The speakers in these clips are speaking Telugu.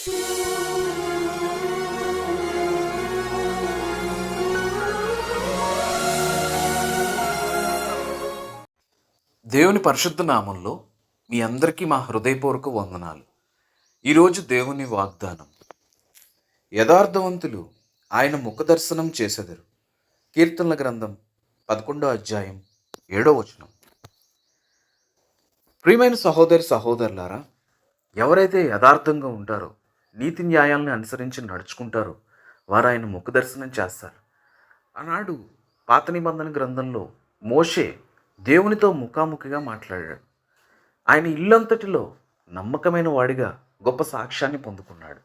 దేవుని పరిశుద్ధ నామంలో మీ అందరికీ మా హృదయపూర్వక వందనాలు. ఈరోజు దేవుని వాగ్దానం. యథార్థవంతులు ఆయన ముఖదర్శనం చేసెదరు. కీర్తనల గ్రంథం పదకొండో అధ్యాయం ఏడో వచనం. ప్రియమైన సహోదరి సహోదరులారా ఎవరైతే యథార్థంగా ఉంటారో నీతి న్యాయాలను అనుసరించి నడుచుకుంటారో. వారు ఆయన ముఖదర్శనం చేస్తారు. ఆనాడు పాత నిబంధన గ్రంథంలో మోషే దేవునితో ముఖాముఖిగా మాట్లాడాడు. ఆయన ఇల్లంతటిలో నమ్మకమైన వాడిగా గొప్ప సాక్ష్యాన్ని పొందుకున్నాడు.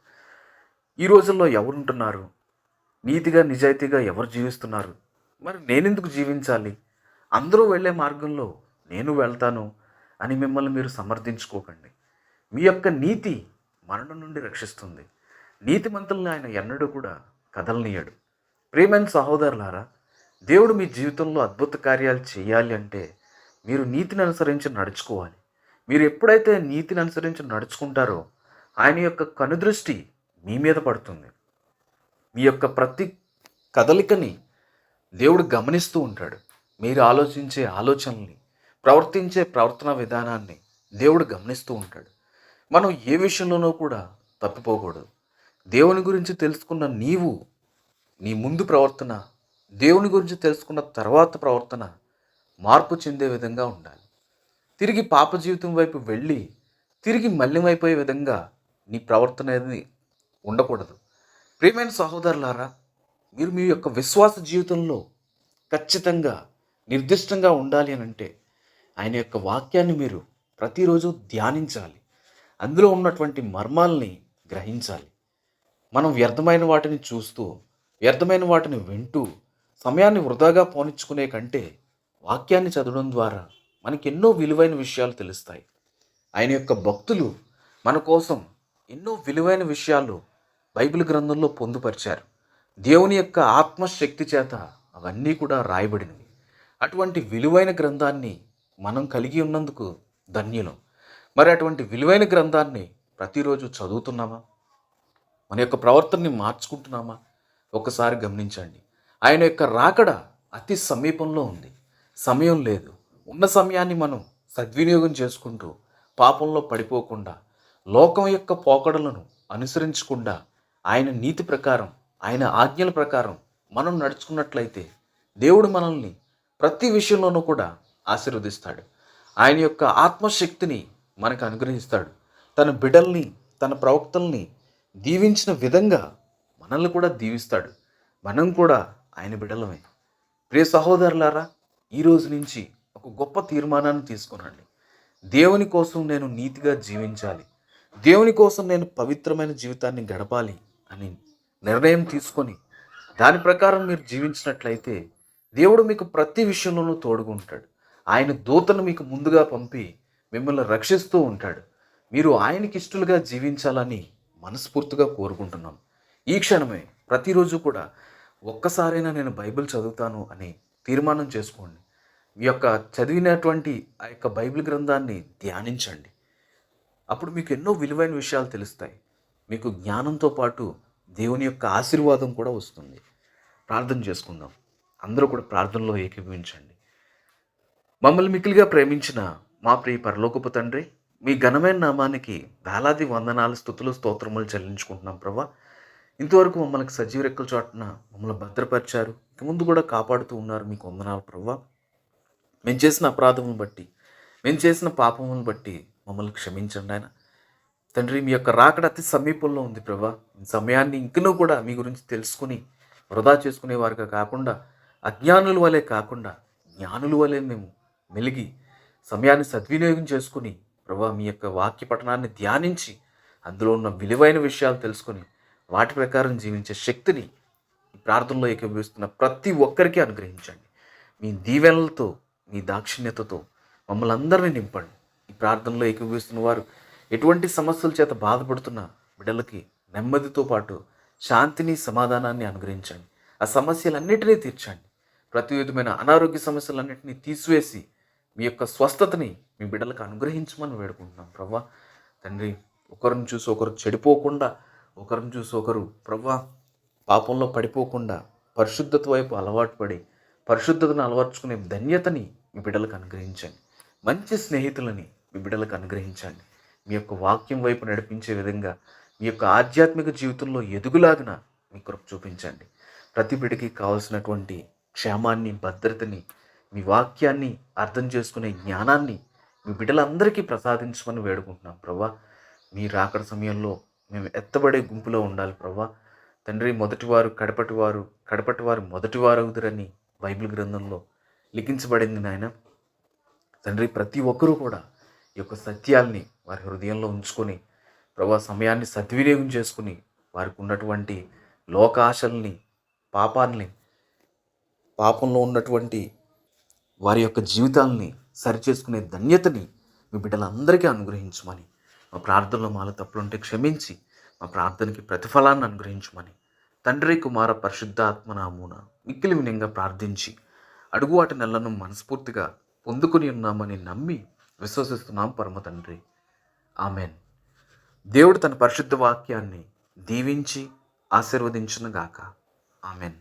ఈ రోజుల్లో ఎవరుంటున్నారు? నీతిగా నిజాయితీగా ఎవరు జీవిస్తున్నారు? మరి నేనెందుకు జీవించాలి? అందరూ వెళ్ళే మార్గంలో నేను వెళ్తాను అని మిమ్మల్ని మీరు సమర్థించుకోకండి. మీ యొక్క నీతి మరణం నుండి రక్షిస్తుంది. నీతిమంతుల్ని ఆయన ఎన్నడూ కూడా కదలనీయడు. ప్రేమైన సహోదరులారా దేవుడు మీ జీవితంలో అద్భుత కార్యాలు చేయాలి అంటే మీరు నీతిని అనుసరించి నడుచుకోవాలి. మీరు ఎప్పుడైతే నీతిని అనుసరించి నడుచుకుంటారో ఆయన యొక్క కనుదృష్టి మీ మీద పడుతుంది. మీ యొక్క ప్రతి కదలికని దేవుడు గమనిస్తూ ఉంటాడు. మీరు ఆలోచించే ఆలోచనల్ని ప్రవర్తించే ప్రవర్తన విధానాన్ని దేవుడు గమనిస్తూ ఉంటాడు. మనం ఏ విషయంలోనూ కూడా తప్పిపోకూడదు. దేవుని గురించి తెలుసుకున్న నీవు నీ ముందు ప్రవర్తన దేవుని గురించి తెలుసుకున్న తర్వాత ప్రవర్తన మార్పు చెందే విధంగా ఉండాలి. తిరిగి పాప జీవితం వైపు వెళ్ళి తిరిగి మల్లిమైపోయే విధంగా నీ ప్రవర్తన అనేది ఉండకూడదు. ప్రియమైన సహోదరులారా మీరు మీ యొక్క విశ్వాస జీవితంలో ఖచ్చితంగా నిర్దిష్టంగా ఉండాలి అని అంటే ఆయన యొక్క వాక్యాన్ని మీరు ప్రతిరోజు ధ్యానించాలి. అందులో ఉన్నటువంటి మర్మాల్ని గ్రహించాలి. మనం వ్యర్థమైన వాటిని చూస్తూ వ్యర్థమైన వాటిని వింటూ సమయాన్ని వృధాగా పోనిచ్చుకునే కంటే వాక్యాన్ని చదవడం ద్వారా మనకి ఎన్నో విలువైన విషయాలు తెలుస్తాయి. ఆయన యొక్క భక్తులు మన కోసం ఎన్నో విలువైన విషయాలు బైబిల్ గ్రంథంలో పొందుపరిచారు. దేవుని యొక్క ఆత్మశక్తి చేత అవన్నీ కూడా రాయబడినవి. అటువంటి విలువైన గ్రంథాన్ని మనం కలిగి ఉన్నందుకు ధన్యులం. మరి అటువంటి విలువైన గ్రంథాన్ని ప్రతిరోజు చదువుతున్నామా? మన యొక్క ప్రవర్తనని మార్చుకుంటున్నామా? ఒకసారి గమనించండి. ఆయన యొక్క రాకడ అతి సమీపంలో ఉంది. సమయం లేదు. ఉన్న సమయాన్ని మనం సద్వినియోగం చేసుకుంటూ పాపంలో పడిపోకుండా లోకం యొక్క పోకడలను అనుసరించకుండా ఆయన నీతి ప్రకారం ఆయన ఆజ్ఞల ప్రకారం మనం నడుచుకున్నట్లయితే దేవుడు మనల్ని ప్రతి విషయంలోనూ కూడా ఆశీర్వదిస్తాడు. ఆయన యొక్క ఆత్మశక్తిని మనకు అనుగ్రహిస్తాడు. తన బిడల్ని తన ప్రవక్తల్ని దీవించిన విధంగా మనల్ని కూడా దీవిస్తాడు. మనం కూడా ఆయన బిడలమే ప్రియ సహోదరులారా ఈ రోజు నుంచి ఒక గొప్ప తీర్మానాన్ని తీసుకునండి దేవుని కోసం నేను నీతిగా జీవించాలి. దేవుని కోసం నేను పవిత్రమైన జీవితాన్ని గడపాలి అని నిర్ణయం తీసుకొని దాని ప్రకారం మీరు జీవించినట్లయితే దేవుడు మీకు ప్రతి విషయంలోనూ తోడుగుంటాడు. ఆయన దూతను మీకు ముందుగా పంపి మిమ్మల్ని రక్షిస్తూ ఉంటాడు. మీరు ఆయనకి ఇష్టలుగా జీవించాలని మనస్ఫూర్తిగా కోరుకుంటున్నాం. ఈ క్షణమే ప్రతిరోజు కూడా ఒక్కసారైనా నేను బైబిల్ చదువుతాను అని తీర్మానం చేసుకోండి. మీ యొక్క చదివినటువంటి ఆ యొక్క బైబిల్ గ్రంథాన్ని ధ్యానించండి. అప్పుడు మీకు ఎన్నో విలువైన విషయాలు తెలుస్తాయి. మీకు జ్ఞానంతో పాటు దేవుని యొక్క ఆశీర్వాదం కూడా వస్తుంది. ప్రార్థన చేసుకుందాం. అందరూ కూడా ప్రార్థనలో ఏకీభవించండి. మమ్మల్ని మిక్కిలిగా ప్రేమించిన మా ప్రియ పరలోకపు తండ్రి మీ ఘనమైన నామానికి వేలాది వందనాలు స్థుతులు స్తోత్రములు చెల్లించుకుంటున్నాం ప్రభా. ఇంతవరకు మమ్మల్ని సజీవ రెక్కల చాటున మమ్మల్ని భద్రపరిచారు. ఇక ముందు కూడా కాపాడుతూ ఉన్నారు మీకు వందనాలు ప్రభా. మేము చేసిన అపరాధమును బట్టి మేము చేసిన పాపమును బట్టి మమ్మల్ని క్షమించండి ఆయన. తండ్రి మీ యొక్క రాకడ అతి సమీపంలో ఉంది ప్రభా. సమయాన్ని ఇంకనూ కూడా మీ గురించి తెలుసుకుని వృధా చేసుకునే వారిగా కాకుండా అజ్ఞానుల వలె కాకుండా జ్ఞానుల వలె మేము మెలిగి సమయాన్ని సద్వినియోగం చేసుకుని ప్రభా మీ యొక్క వాక్య పఠనాన్ని ధ్యానించి అందులో ఉన్న విలువైన విషయాలు తెలుసుకొని వాటి ప్రకారం జీవించే శక్తిని ఈ ప్రార్థనలో ఏకీభవిస్తున్న ప్రతి ఒక్కరికి అనుగ్రహించండి. మీ దీవెనలతో మీ దాక్షిణ్యతతో మమ్మల్ని అందరినీ నింపండి. ఈ ప్రార్థనలో ఏకీభవిస్తున్న వారు ఎటువంటి సమస్యల చేత బాధపడుతున్న బిడ్డలకి నెమ్మదితో పాటు శాంతిని సమాధానాన్ని అనుగ్రహించండి. ఆ సమస్యలన్నిటినీ తీర్చండి. ప్రతి విధమైన అనారోగ్య సమస్యలన్నింటినీ తీసివేసి మీ యొక్క స్వస్థతని మీ బిడ్డలకు అనుగ్రహించమని వేడుకుంటున్నాం. ప్రభా తండ్రి ఒకరిని చూసి ఒకరు చెడిపోకుండా ఒకరిని చూసి ఒకరు ప్రభా పాపంలో పడిపోకుండా పరిశుద్ధత వైపు అలవాటు పడి పరిశుద్ధతను అలవర్చుకునే ధన్యతని మీ బిడ్డలకు అనుగ్రహించండి. మంచి స్నేహితులని మీ బిడ్డలకు అనుగ్రహించండి. మీ యొక్క వాక్యం వైపు నడిపించే విధంగా మీ యొక్క ఆధ్యాత్మిక జీవితంలో ఎదుగులాగిన మీ కృప చూపించండి. ప్రతి బిడ్డకి కావాల్సినటువంటి క్షేమాన్ని భద్రతని మీ వాక్యాన్ని అర్థం చేసుకునే జ్ఞానాన్ని మీ బిడ్డలందరికీ ప్రసాదించమని వేడుకుంటున్నాం ప్రభా. మీ రాకడ సమయంలో మేము ఎత్తబడే గుంపులో ఉండాలి ప్రభా. తండ్రి మొదటివారు కడపటివారు కడపటివారు మొదటివారు అవుదురని బైబిల్ గ్రంథంలో లిఖించబడింది నాయన. తండ్రి ప్రతి ఒక్కరూ కూడా ఈ యొక్క సత్యాల్ని వారి హృదయంలో ఉంచుకొని ప్రభా సమయాన్ని సద్వినియోగం చేసుకుని వారికి ఉన్నటువంటి లోకాశల్ని పాపాల్ని పాపంలో ఉన్నటువంటి వారి యొక్క జీవితాలని సరిచేసుకునే ధన్యతని మీ బిడ్డలందరికీ అనుగ్రహించమని మా ప్రార్థనలో మాలో తప్పులుంటే క్షమించి మా ప్రార్థనకి ప్రతిఫలాన్ని అనుగ్రహించమని తండ్రి కుమార పరిశుద్ధాత్మనామూన మిక్కిలి వినంగా ప్రార్థించి అడుగు వాటి నెలను మనస్ఫూర్తిగా పొందుకుని ఉన్నామని నమ్మి విశ్వసిస్తున్నాం పరమ తండ్రి. ఆమెన్. దేవుడు తన పరిశుద్ధ వాక్యాన్ని దీవించి ఆశీర్వదించునుగాక. ఆమెన్.